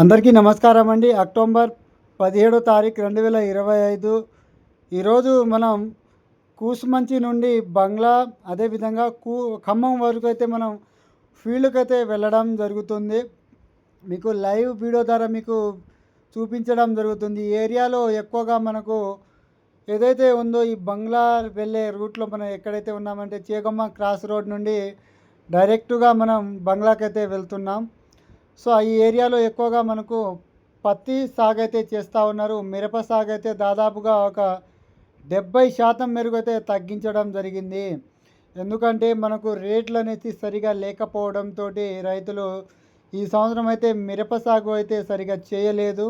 అందరికీ నమస్కారం అండి. అక్టోబర్ పదిహేడో తారీఖు రెండు వేల ఇరవై ఐదు. ఈరోజు మనం కూసుమంచి నుండి బంగ్లా అదేవిధంగా కూ ఖమ్మం వరకు అయితే మనం ఫీల్డ్కి అయితే వెళ్ళడం జరుగుతుంది. మీకు లైవ్ వీడియో ద్వారా మీకు చూపించడం జరుగుతుంది. ఈ ఏరియాలో ఎక్కువగా మనకు ఏదైతే ఉందో ఈ బంగ్లా వెళ్ళే రూట్లో మనం ఎక్కడైతే ఉన్నామంటే చేగమ్మ క్రాస్ రోడ్ నుండి డైరెక్ట్గా మనం బంగ్లాకైతే అయితే వెళ్తున్నాం. సో ఈ ఏరియాలో ఎక్కువగా మనకు పత్తి సాగు అయితే చేస్తూ ఉన్నారు. మిరప సాగు అయితే దాదాపుగా ఒక డెబ్బై శాతం మెరుగు అయితే తగ్గించడం జరిగింది. ఎందుకంటే మనకు రేట్లు అనేది సరిగా లేకపోవడంతో రైతులు ఈ సంవత్సరం అయితే మిరప సాగు అయితే సరిగా చేయలేదు.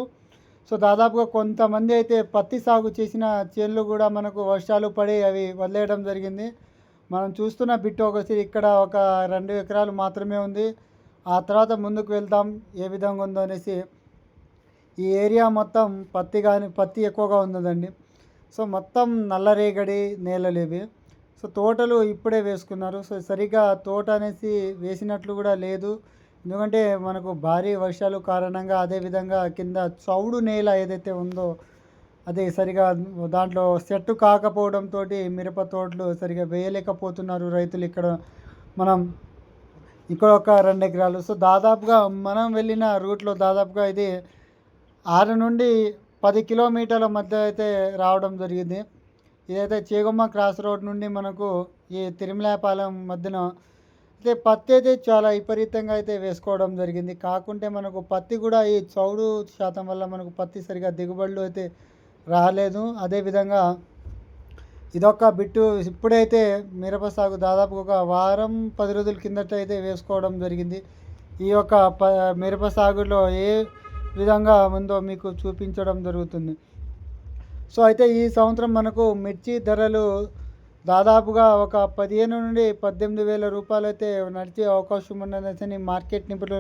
సో దాదాపుగా కొంతమంది అయితే పత్తి సాగు చేసిన చేన్లు కూడా మనకు వర్షాలు పడి అవి వదిలేయడం జరిగింది. మనం చూస్తున్న బిట్టు ఒకసారి ఇక్కడ ఒక రెండు ఎకరాలు మాత్రమే ఉంది. ఆ తర్వాత ముందుకు వెళ్తాం ఏ విధంగా ఉందో అనేసి ఈ ఏరియా మొత్తం పత్తి కానీ పత్తి ఎక్కువగా ఉన్నదండి. సో మొత్తం నల్లరేగడి నేలలు ఇవి. సో తోటలు ఇప్పుడే వేసుకున్నారు. సో సరిగా తోట అనేసి వేసినట్లు కూడా లేదు. ఎందుకంటే మనకు భారీ వర్షాలు కారణంగా అదేవిధంగా కింద చౌడు నేల ఏదైతే ఉందో అది సరిగా దాంట్లో సెట్ కాకపోవడంతో మిరప తోటలు సరిగా వేయలేకపోతున్నారు రైతులు ఇక్కడ. మనం ఇక్కడ ఒక రెండు ఎకరాలు. సో దాదాపుగా మనం వెళ్ళిన రూట్లో దాదాపుగా ఇది ఆరు నుండి పది కిలోమీటర్ల మధ్య అయితే రావడం జరిగింది. ఇదైతే చేగొమ్మ క్రాస్ రోడ్ నుండి మనకు ఈ తిరుమలాపాలెం మధ్యన అయితే పత్తి అయితే చాలా విపరీతంగా అయితే వేసుకోవడం జరిగింది. కాకుంటే మనకు పత్తి కూడా ఈ చౌడు శాతం వల్ల మనకు పత్తి సరిగా దిగుబడులు అయితే రాలేదు. అదేవిధంగా ఇదొక బిట్టు. ఇప్పుడైతే మిరప సాగు దాదాపు ఒక వారం పది రోజుల కిందట అయితే వేసుకోవడం జరిగింది. ఈ యొక్క ప మిరప సాగులో ఏ విధంగా ఉందో మీకు చూపించడం జరుగుతుంది. సో అయితే ఈ సంవత్సరం మనకు మిర్చి ధరలు దాదాపుగా ఒక పదిహేను నుండి పద్దెనిమిది వేల రూపాయలు అయితే నడిచే అవకాశం ఉన్నదని మార్కెట్ నిపుణులు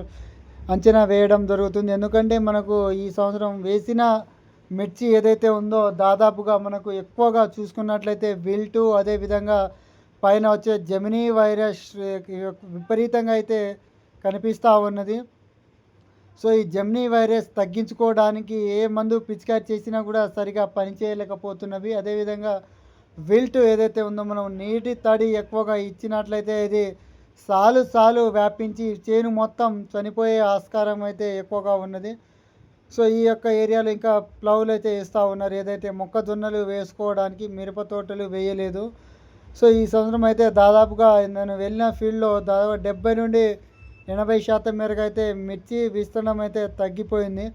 అంచనా వేయడం జరుగుతుంది. ఎందుకంటే మనకు ఈ సంవత్సరం వేసిన మిర్చి ఏదైతే ఉందో దాదాపుగా మనకు ఎక్కువగా చూసుకున్నట్లయితే విల్టు అదేవిధంగా పైన వచ్చే జమినీ వైరస్ విపరీతంగా అయితే కనిపిస్తూ ఉన్నది. సో ఈ జమినీ వైరస్ తగ్గించుకోవడానికి ఏ మందు పిచికారి చేసినా కూడా సరిగా పనిచేయలేకపోతున్నవి. అదేవిధంగా విల్ట్ ఏదైతే ఉందో మనం నీటి తడి ఎక్కువగా ఇచ్చినట్లయితే ఇది సాలు సాలు వ్యాపించి చేను మొత్తం చనిపోయే ఆస్కారం అయితే ఎక్కువగా ఉన్నది. సో ఈ యొక్క ఏరియాలో ఇంకా ప్లౌలు అయితే వేస్తూ ఉన్నారు. ఏదైతే మొక్కజొన్నలు వేసుకోవడానికి మిరప తోటలు వేయలేదు. సో ఈ సంవత్సరం అయితే దాదాపుగా నేను వెళ్ళిన ఫీల్డ్లో దాదాపు డెబ్బై నుండి ఎనభై శాతం మేరకు అయితే మిర్చి విస్తీర్ణం అయితే తగ్గిపోయింది.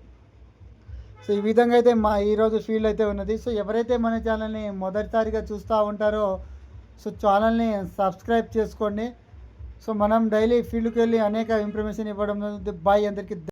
సో ఈ విధంగా అయితే మా ఈరోజు ఫీల్డ్ అయితే ఉన్నది. సో ఎవరైతే మన ఛానల్ని మొదటిసారిగా చూస్తూ ఉంటారో సో ఛానల్ని సబ్స్క్రైబ్ చేసుకోండి. సో మనం డైలీ ఫీల్డ్కి వెళ్ళి అనేక ఇన్ఫర్మేషన్ ఇవ్వడం బాయ్ అందరికీ.